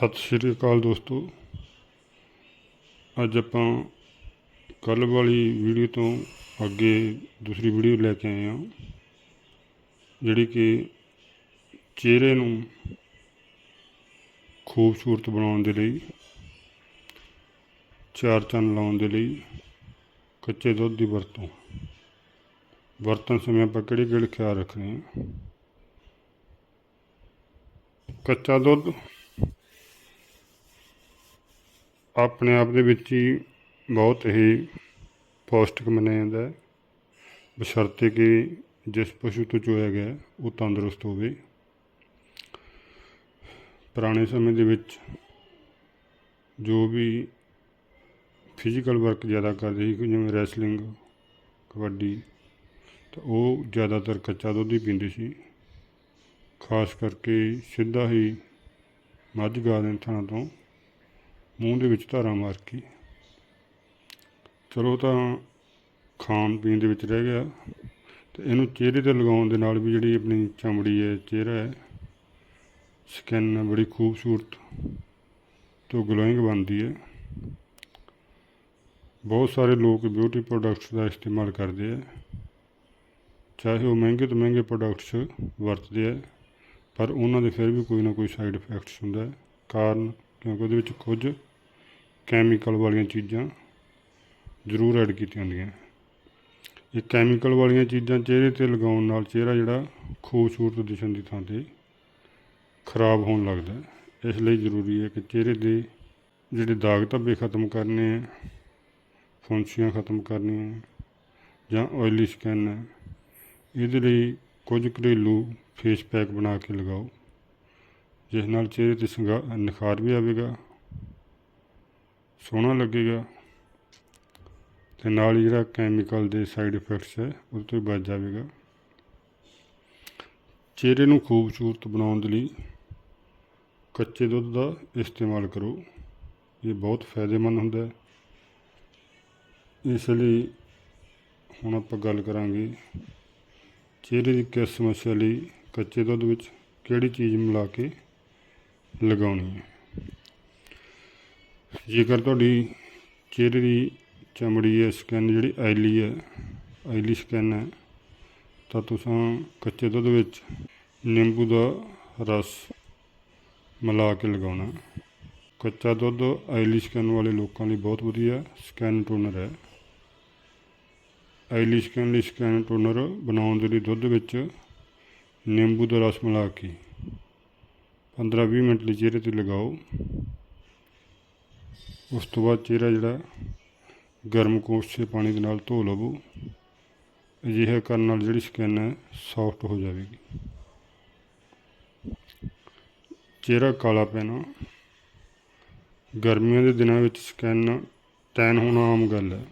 ਸਤਿ ਸ਼੍ਰੀ ਅਕਾਲ ਦੋਸਤੋ। ਅੱਜ ਆਪਾਂ ਕੱਲ੍ਹ ਵਾਲੀ ਵੀਡੀਓ ਤੋਂ ਅੱਗੇ ਦੂਸਰੀ ਵੀਡੀਓ ਲੈ ਕੇ ਆਏ ਹਾਂ, ਜਿਹੜੀ ਕਿ ਚਿਹਰੇ ਨੂੰ ਖੂਬਸੂਰਤ ਬਣਾਉਣ ਦੇ ਲਈ, ਚਾਰ ਚੰਨ ਲਾਉਣ ਦੇ ਲਈ ਕੱਚੇ ਦੁੱਧ ਦੀ ਵਰਤੋਂ। ਵਰਤਣ ਸਮੇਂ ਆਪਾਂ ਕਿਹੜੇ ਕਿਹੜੇ ਖਿਆਲ ਰੱਖਣੇ ਆ? ਕੱਚਾ ਦੁੱਧ ਆਪਣੇ ਆਪ ਦੇ ਵਿੱਚ ਹੀ ਬਹੁਤ ਹੀ ਪੌਸ਼ਟਿਕ ਮੰਨਿਆ ਜਾਂਦਾ ਹੈ। ਬਸ਼ਰਤੇ ਕਿ ਜਿਸ ਪਸ਼ੂ ਤੋਂ ਚੋਇਆ ਗਿਆ ਉਹ ਤੰਦਰੁਸਤ ਹੋਵੇ। ਪੁਰਾਣੇ ਸਮੇਂ ਦੇ ਵਿੱਚ ਜੋ ਵੀ ਫਿਜ਼ੀਕਲ ਵਰਕ ਜ਼ਿਆਦਾ ਕਰਦੇ ਸੀ, ਜਿਵੇਂ ਰੈਸਲਿੰਗ ਕਬੱਡੀ, ਤਾਂ ਉਹ ਜ਼ਿਆਦਾਤਰ ਕੱਚਾ ਦੁੱਧ ਹੀ ਪੀਂਦੇ ਸੀ। ਖਾਸ ਕਰਕੇ ਸਿੱਧਾ ਹੀ ਮੱਝ ਗਾਂ ਦੇ ਥਣਾਂ ਤੋਂ ਮੂੰਹ ਦੇ ਵਿੱਚ ਧਾਰਾਂ ਮਾਰ ਕੇ। ਚਲੋ ਤਾਂ ਖਾਣ ਪੀਣ ਦੇ ਵਿੱਚ ਰਹਿ ਗਿਆ। ਤੇ ਇਹਨੂੰ ਚਿਹਰੇ ਤੇ ਲਗਾਉਣ ਦੇ ਨਾਲ ਵੀ ਜਿਹੜੀ ਆਪਣੀ ਚਮੜੀ ਹੈ, ਚਿਹਰਾ ਹੈ ਸਕਿਨ ਹੈ, ਬੜੀ ਖੂਬਸੂਰਤ ਤੋਂ ਗਲੋਇੰਗ ਬਣਦੀ ਹੈ। ਬਹੁਤ ਸਾਰੇ ਲੋਕ ਬਿਊਟੀ ਪ੍ਰੋਡਕਟਸ ਦਾ ਇਸਤੇਮਾਲ ਕਰਦੇ ਆ ਚਾਹੇ ਉਹ ਮਹਿੰਗੇ ਤੋਂ ਮਹਿੰਗੇ ਪ੍ਰੋਡਕਟਸ ਵਰਤਦੇ ਆ ਪਰ ਉਹਨਾਂ ਦੇ ਫਿਰ ਵੀ ਕੋਈ ਨਾ ਕੋਈ ਸਾਈਡ ਇਫੈਕਟਸ ਹੁੰਦਾ ਹੈ। ਕਾਰਨ ਕਿਉਂਕਿ ਉਹਦੇ ਵਿੱਚ ਕੁਝ ਕੈਮੀਕਲ ਵਾਲੀਆਂ ਚੀਜ਼ਾਂ ਜ਼ਰੂਰ ਐਡ ਕੀਤੀਆਂ ਹੁੰਦੀਆਂ। ਇਹ ਕੈਮੀਕਲ ਵਾਲੀਆਂ ਚੀਜ਼ਾਂ ਚਿਹਰੇ ਤੇ ਲਗਾਉਣ ਨਾਲ ਚਿਹਰਾ ਜਿਹੜਾ ਖੂਬਸੂਰਤ ਦਿਸਣ ਦੀ ਥਾਂ ਤੇ ਖਰਾਬ ਹੋਣ ਲੱਗਦਾ ਇਸ ਲਈ ਜ਼ਰੂਰੀ ਹੈ ਕਿ ਚਿਹਰੇ ਦੇ ਜਿਹੜੇ ਦਾਗ ਧੱਬੇ ਖਤਮ ਕਰਨੇ ਹੈ, ਫੁੰਸੀਆਂ ਖਤਮ ਕਰਨੀਆਂ ਜਾਂ ਆਇਲੀ ਸਕਿਨ ਹੈ, ਇਹਦੇ ਲਈ ਕੁਝ ਘਰੇਲੂ ਫੇਸ ਪੈਕ ਬਣਾ ਕੇ ਲਗਾਓ, ਜਿਸ ਨਾਲ ਚਿਹਰੇ ਤੇ ਸੰਗਾ ਨਿਖਾਰ ਵੀ ਆਵੇਗਾ ਸੋਹਣਾ ਲੱਗੇਗਾ। ਤੇ ਨਾਲ ਹੀ ਜਿਹੜਾ ਕੈਮੀਕਲ ਦੇ ਸਾਈਡ ਇਫੈਕਟਸ ਹੈ, ਉਹ ਤੋਂ ਬਚ ਜਾਵੇਗਾ। ਚਿਹਰੇ ਨੂੰ ਖੂਬਸੂਰਤ ਬਣਾਉਣ ਦੇ ਲਈ ਕੱਚੇ ਦੁੱਧ ਦਾ ਇਸਤੇਮਾਲ ਕਰੋ। ਇਹ ਬਹੁਤ ਫਾਇਦੇਮੰਦ ਹੁੰਦਾ ਹੈ। ਇਸ ਲਈ ਹੁਣ ਆਪਾਂ ਗੱਲ ਕਰਾਂਗੇ ਚਿਹਰੇ ਦੀ ਕਿਸ ਸਮੱਸਿਆ ਲਈ ਕੱਚੇ ਦੁੱਧ ਵਿੱਚ ਕਿਹੜੀ ਚੀਜ਼ ਮਿਲਾ ਕੇ ਲਗਾਉਣੀ ਹੈ। ਜੇਕਰ ਤੁਹਾਡੀ ਚਿਹਰੇ ਦੀ ਚਮੜੀ ਹੈ ਸਕਿਨ ਜਿਹੜੀ ਆਇਲੀ ਹੈ ਆਇਲੀ ਸਕਿਨ ਹੈ, ਤਾਂ ਤੁਸੀਂ ਕੱਚੇ ਦੁੱਧ ਵਿੱਚ ਨਿੰਬੂ ਦਾ ਰਸ ਮਿਲਾ ਕੇ ਲਗਾਉਣਾ ਕੱਚਾ ਦੁੱਧ ਆਇਲੀ ਸਕਿਨ ਵਾਲੇ ਲੋਕਾਂ ਲਈ ਬਹੁਤ ਵਧੀਆ ਸਕਿਨ ਟੋਨਰ ਹੈ। ਆਇਲੀ ਸਕਿਨ ਲਈ ਸਕਿਨ ਟੋਨਰ ਬਣਾਉਣ ਦੇ ਲਈ ਦੁੱਧ ਵਿੱਚ ਨਿੰਬੂ ਦਾ ਰਸ ਮਿਲਾ ਕੇ 15-20 ਮਿੰਟ ਲਈ ਚਿਹਰੇ ਤੇ ਲਗਾਓ। ਉਸ ਤੋਂ ਬਾਅਦ ਚਿਹਰਾ ਜਿਹੜਾ ਗਰਮ ਕੋਸੇ ਪਾਣੀ ਦੇ ਨਾਲ ਧੋ ਲਵੋ। ਅਜਿਹਾ ਕਰਨ ਨਾਲ ਜਿਹੜੀ ਸਕਿਨ ਹੈ ਸੌਫਟ ਹੋ ਜਾਵੇਗੀ। ਚਿਹਰਾ ਕਾਲਾ ਪੈਣਾ। ਗਰਮੀਆਂ ਦੇ ਦਿਨਾਂ ਵਿੱਚ ਸਕਿਨ ਟੈਨ ਹੋਣਾ ਆਮ ਗੱਲ ਹੈ।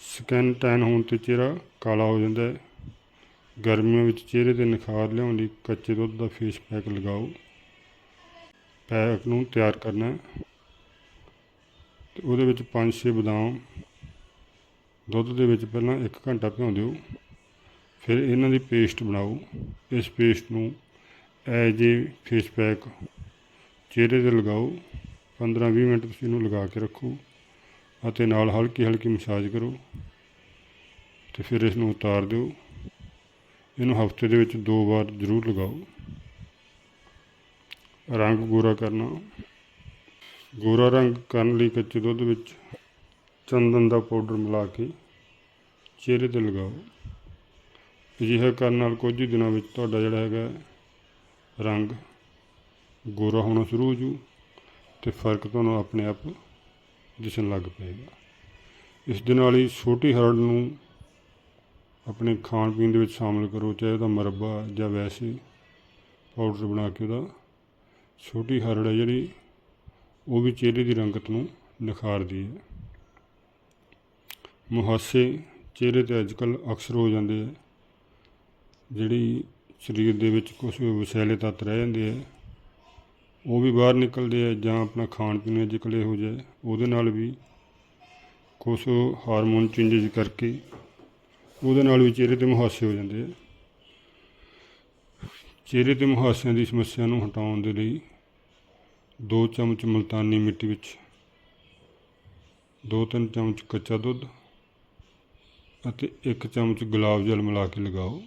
ਸਕਿਨ ਟੈਨ ਹੋਣ ਤੇ ਚਿਹਰਾ ਕਾਲਾ ਹੋ ਜਾਂਦਾ ਹੈ। ਗਰਮੀਆਂ ਵਿੱਚ ਚਿਹਰੇ ਤੇ ਨਿਖਾਰ ਲਿਆਉਣ ਲਈ ਕੱਚੇ ਦੁੱਧ ਦਾ ਫੇਸ ਪੈਕ ਲਗਾਓ। ਪੈਕ ਨੂੰ ਤਿਆਰ ਕਰਨਾ ਤੇ ਉਹਦੇ ਵਿੱਚ 5-6 ਬਦਾਮ। ਦੁੱਧ ਦੇ ਵਿੱਚ ਪਹਿਲਾਂ 1 ਘੰਟਾ ਭਿਉਂ ਦਿਓ। ਫਿਰ ਇਹਨਾਂ ਦੀ ਪੇਸਟ ਬਣਾਓ। ਇਸ ਪੇਸਟ ਨੂੰ ਐਜ ਏ ਫੇਸ ਪੈਕ ਚਿਹਰੇ ਤੇ ਲਗਾਓ। 15-20 ਮਿੰਟ ਤੁਸੀਂ ਇਹਨੂੰ ਲਗਾ ਕੇ ਰੱਖੋ ਅਤੇ ਨਾਲ ਹਲਕੀ ਹਲਕੀ ਮਸਾਜ ਕਰੋ। ਤੇ ਫਿਰ ਇਸ ਨੂੰ ਉਤਾਰ ਦਿਓ। ਇਹਨੂੰ ਹਫ਼ਤੇ ਦੇ ਵਿੱਚ ਦੋ ਵਾਰ ਜ਼ਰੂਰ ਲਗਾਓ। ਰੰਗ ਗੋਰਾ ਕਰਨਾ। ਗੋਰਾ ਰੰਗ ਕਰਨ ਲਈ ਕੱਚੇ ਦੁੱਧ ਵਿੱਚ ਚੰਦਨ ਦਾ ਪਾਊਡਰ ਮਿਲਾ ਕੇ ਚਿਹਰੇ ਤੇ ਲਗਾਓ। ਅਜਿਹਾ ਕਰਨ ਨਾਲ ਕੁਝ ਹੀ ਦਿਨਾਂ ਵਿੱਚ ਤੁਹਾਡਾ ਜਿਹੜਾ ਹੈਗਾ ਰੰਗ ਗੋਰਾ ਹੋਣਾ ਸ਼ੁਰੂ ਹੋ ਜੂ ਤੇ ਫ਼ਰਕ ਤੁਹਾਨੂੰ ਆਪਣੇ ਆਪ ਦਿਸਣ ਲੱਗ ਪਏਗਾ। ਇਸ ਦੇ ਨਾਲ ਹੀ ਛੋਟੀ ਹਰੜ ਨੂੰ ਆਪਣੇ ਖਾਣ ਪੀਣ ਦੇ ਵਿੱਚ ਸ਼ਾਮਲ ਕਰੋ, ਚਾਹੇ ਉਹਦਾ ਮਰਬਾ ਜਾਂ ਵੈਸੇ ਪਾਊਡਰ ਬਣਾ ਕੇ ਉਹਦਾ ਛੋਟੀ ਹਰੜ ਹੈ ਜਿਹੜੀ ਉਹ ਵੀ ਚਿਹਰੇ ਦੀ ਰੰਗਤ ਨੂੰ ਨਿਖਾਰਦੀ ਹੈ। ਮੁਹਾਸੇ ਚਿਹਰੇ ਤੇ ਅੱਜਕੱਲ ਅਕਸਰ ਹੋ ਜਾਂਦੇ ਆ ਜਿਹੜੀ ਸਰੀਰ ਦੇ ਵਿੱਚ ਕੁਝ ਵਿਸ਼ੈਲੇ ਤੱਤ ਰਹਿ ਜਾਂਦੇ ਆ ਉਹ ਵੀ ਬਾਹਰ ਨਿਕਲਦੇ ਆ ਜਾਂ ਆਪਣਾ ਖਾਣ ਪੀਣ ਅੱਜਕੱਲ ਹੋ ਜਾਏ, ਉਹਦੇ ਨਾਲ ਵੀ ਕੁਝ ਹਾਰਮੋਨ ਚੇਂਜਸ ਕਰਕੇ ਉਹਦੇ ਨਾਲ ਵੀ ਚਿਹਰੇ ਤੇ ਮੁਹਾਸੇ ਹੋ ਜਾਂਦੇ ਆ ਚਿਹਰੇ ਤੇ ਮੁਹਾਸਿਆਂ ਦੀ ਸਮੱਸਿਆ ਨੂੰ ਹਟਾਉਣ ਦੇ ਲਈ ਦੋ ਚਮਚ ਮਲਤਾਨੀ ਮਿੱਟੀ ਵਿੱਚ, ਦੋ ਤਿੰਨ ਚਮਚ ਕੱਚਾ ਦੁੱਧ ਅਤੇ ਇੱਕ ਚਮਚ ਗੁਲਾਬ ਜਲ ਮਿਲਾ ਕੇ ਲਗਾਓ।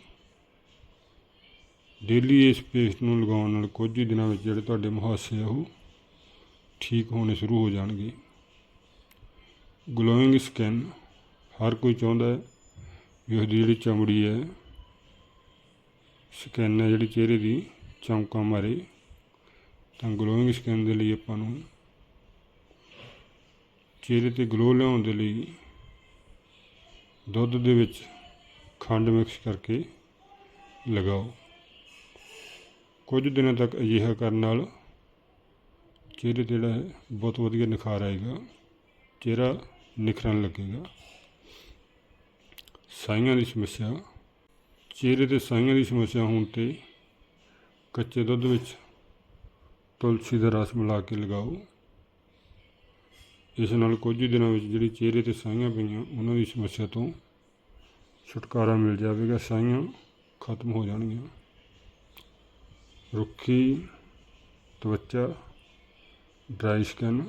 ਡੇਲੀ ਇਸ ਪੇਸਟ ਨੂੰ ਲਗਾਉਣ ਨਾਲ ਕੁਝ ਹੀ ਦਿਨਾਂ ਵਿੱਚ ਜਿਹੜੇ ਤੁਹਾਡੇ ਮੁਹਾਸੇ ਆ ਉਹ ਠੀਕ ਹੋਣੇ ਸ਼ੁਰੂ ਹੋ ਜਾਣਗੇ। ਗਲੋਇੰਗ ਸਕਿਨ ਹਰ ਕੋਈ ਚਾਹੁੰਦਾ ਹੈ ਵੀ ਉਹਦੀ ਜਿਹੜੀ ਚਮੜੀ ਹੈ ਸਕਿਨ ਹੈ ਜਿਹੜੀ ਚਿਹਰੇ ਦੀ, ਚਮਕਾਂ ਮਾਰੇ। ਤਾਂ ਗਲੋਇੰਗ ਸਕਿਨ ਦੇ ਲਈ ਆਪਾਂ ਨੂੰ। ਚਿਹਰੇ ਤੇ ਗਲੋ ਲਿਆਉਣ ਦੇ ਲਈ ਦੁੱਧ ਦੇ ਵਿੱਚ ਖੰਡ ਮਿਕਸ ਕਰਕੇ ਲਗਾਓ। ਕੁਝ ਦਿਨਾਂ ਤੱਕ ਅਜਿਹਾ ਕਰਨ ਨਾਲ ਚਿਹਰੇ ਤੇ ਜਿਹੜਾ ਹੈ ਬਹੁਤ ਵਧੀਆ ਨਿਖਾਰ ਆਏਗਾ। ਚਿਹਰਾ ਨਿਖਰਨ ਲੱਗੇਗਾ। ਸਾਈਆਂ ਦੀ ਸਮੱਸਿਆ। ਚਿਹਰੇ ਤੇ ਸਾਈਆਂ ਦੀ ਸਮੱਸਿਆ ਹੋਣ ਤੇ ਕੱਚੇ ਦੁੱਧ ਵਿੱਚ ਤੁਲਸੀ ਦਾ ਰਸ ਮਿਲਾ ਕੇ ਲਗਾਓ। ਇਸ ਨਾਲ ਕੁਝ ਹੀ ਦਿਨਾਂ ਵਿੱਚ ਜਿਹੜੀ ਚਿਹਰੇ ਤੇ ਸਾਈਆਂ ਪਈਆਂ, ਉਹਨਾਂ ਦੀ ਸਮੱਸਿਆ ਤੋਂ ਛੁਟਕਾਰਾ ਮਿਲ ਜਾਵੇਗਾ। ਸਾਈਆਂ ਖਤਮ ਹੋ ਜਾਣਗੀਆਂ। ਰੁੱਖੀ ਤਵਚਾ, ਡਰਾਈ ਸਕਿਨ,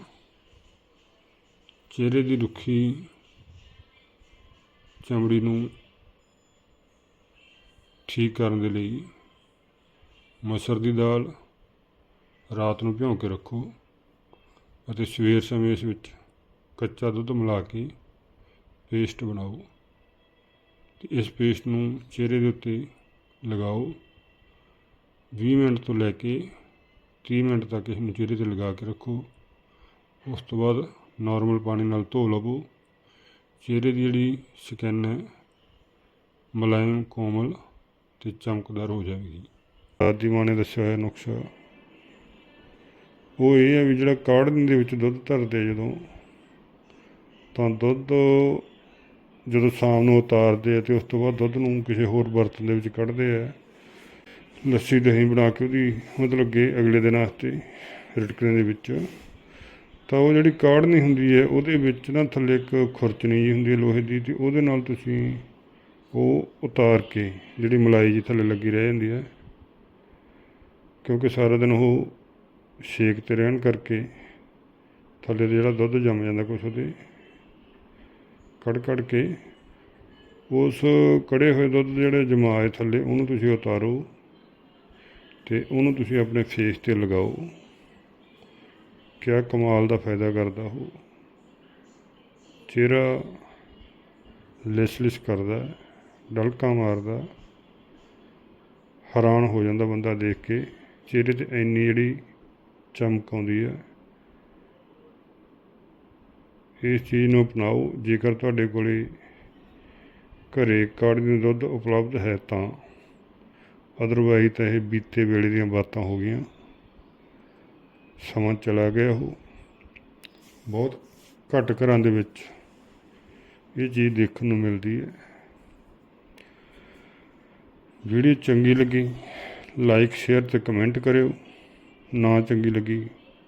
ਚਿਹਰੇ ਦੀ ਰੁੱਖੀ ਚਮੜੀ ਨੂੰ ਠੀਕ ਕਰਨ ਦੇ ਲਈ ਮਸਰ ਦੀ ਦਾਲ ਰਾਤ ਨੂੰ ਭਿਉਂ ਕੇ ਰੱਖੋ ਅਤੇ ਸਵੇਰ ਸਮੇਂ ਇਸ ਵਿੱਚ ਕੱਚਾ ਦੁੱਧ ਮਿਲਾ ਕੇ ਪੇਸਟ ਬਣਾਓ ਤੇ ਇਸ ਪੇਸਟ ਨੂੰ ਚਿਹਰੇ ਦੇ ਉੱਤੇ ਲਗਾਓ। 20 ਮਿੰਟ ਤੋਂ ਲੈ ਕੇ 30 ਮਿੰਟ ਤੱਕ ਇਸ ਨੂੰ ਚਿਹਰੇ ਤੇ ਲਗਾ ਕੇ ਰੱਖੋ। ਉਸ ਤੋਂ ਬਾਅਦ ਨਾਰਮਲ ਪਾਣੀ ਨਾਲ ਧੋ ਲਵੋ। ਚਿਹਰੇ ਦੀ ਜਿਹੜੀ ਸਕਿਨ ਹੈ, ਮੁਲਾਇਮ, ਕੋਮਲ ਤੇ ਚਮਕਦਾਰ ਹੋ ਜਾਵੇਗੀ। ਦਾਦੀ ਮਾਂ ਨੇ ਦੱਸਿਆ ਹੋਇਆ ਨੁਕਸਾ ਉਹ ਇਹ ਹੈ ਵੀ ਜਿਹੜਾ ਕਾੜਨ ਦੇ ਵਿੱਚ ਦੁੱਧ ਧਰਦੇ ਜਦੋਂ, ਤਾਂ ਦੁੱਧ ਜਦੋਂ ਸ਼ਾਮ ਨੂੰ ਉਤਾਰਦੇ ਆ ਤੇ ਉਸ ਤੋਂ ਬਾਅਦ ਦੁੱਧ ਨੂੰ ਕਿਸੇ ਹੋਰ ਬਰਤਨ ਦੇ ਵਿੱਚ ਕੱਢਦੇ ਆ। ਲੱਸੀ, ਦਹੀਂ ਬਣਾ ਕੇ ਉਹਦੀ ਮਤਲਬ ਕਿ ਅਗਲੇ ਦਿਨ ਵਾਸਤੇ ਰਿਟਕਣੇ ਦੇ ਵਿੱਚ। ਤਾਂ ਉਹ ਜਿਹੜੀ ਕਾੜਨੀ ਹੁੰਦੀ ਹੈ, ਉਹਦੇ ਵਿੱਚ ਨਾ ਥੱਲੇ ਇੱਕ ਖੁਰਚਣੀ ਜੀ ਹੁੰਦੀ ਹੈ ਲੋਹੇ ਦੀ ਤੇ ਉਹਦੇ ਨਾਲ ਤੁਸੀਂ ਉਹ ਉਤਾਰ ਕੇ ਜਿਹੜੀ ਮਲਾਈ ਜੀ ਥੱਲੇ ਲੱਗੀ ਰਹਿ ਜਾਂਦੀ ਹੈ, ਕਿਉਂਕਿ ਸਾਰਾ ਦਿਨ ਉਹ ਸ਼ੇਕ ਤੇ ਰਹਿਣ ਕਰਕੇ ਥੱਲੇ ਜਿਹੜਾ ਦੁੱਧ ਜੰਮ ਜਾਂਦਾ ਕੁਛ ਉਹਦੇ ਕੜ ਕੜ ਕੇ ਉਸ ਕੜੇ ਹੋਏ ਦੁੱਧ ਜਿਹੜੇ ਜਮਾਏ ਥੱਲੇ, ਉਹਨੂੰ ਤੁਸੀਂ ਉਤਾਰੋ ਤੇ ਉਹਨੂੰ ਤੁਸੀਂ ਆਪਣੇ ਫੇਸ ਤੇ ਲਗਾਓ। ਕਿਆ ਕਮਾਲ ਦਾ ਫਾਇਦਾ ਕਰਦਾ ਉਹ। ਚਿਹਰਾ ਲਿਸ ਲਿਸ ਕਰਦਾ, ਡਲਕਾ ਮਾਰਦਾ, ਹੈਰਾਨ ਹੋ ਜਾਂਦਾ ਬੰਦਾ ਦੇਖ ਕੇ। ਚਿਹਰੇ ਤੇ ਇੰਨੀ ਜਿਹੜੀ ਚਮਕ ਆਉਂਦੀ ਹੈ। ਇਸ ਚੀਜ਼ ਨੂੰ ਅਪਣਾਓ। ਜੇਕਰ ਤੁਹਾਡੇ ਕੋਲੇ ਘਰੇ ਕਾੜੀ ਦਾ ਦੁੱਧ ਉਪਲਬਧ ਹੈ ਤਾਂ ਅਦਰਵਾਈਜ਼ ਤਾਂ ਇਹ ਬੀਤੇ ਵੇਲੇ ਦੀਆਂ ਬਾਤਾਂ ਹੋ ਗਈਆਂ। ਸਮਾਂ ਚਲਾ ਗਿਆ ਉਹ। ਬਹੁਤ ਘੱਟ ਘਰਾਂ ਦੇ ਵਿੱਚ ਇਹ ਚੀਜ਼ ਦੇਖਣ ਨੂੰ ਮਿਲਦੀ ਹੈ। ਵੀਡੀਓ ਚੰਗੀ ਲੱਗੀ ਲਾਈਕ ਸ਼ੇਅਰ ਤੇ ਕਮੈਂਟ ਕਰਿਓ। ਨਾ ਚੰਗੀ ਲੱਗੀ,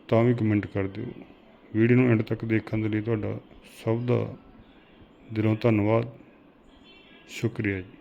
ਤਾਂ ਵੀ ਕਮੈਂਟ ਕਰ ਦਿਓ। ਵੀਡੀਓ ਨੂੰ ਐਂਡ ਤੱਕ ਦੇਖਣ ਦੇ ਲਈ ਤੁਹਾਡਾ ਸਭ ਦਾ ਦਿਲੋਂ ਧੰਨਵਾਦ। ਸ਼ੁਕਰੀਆ ਜੀ।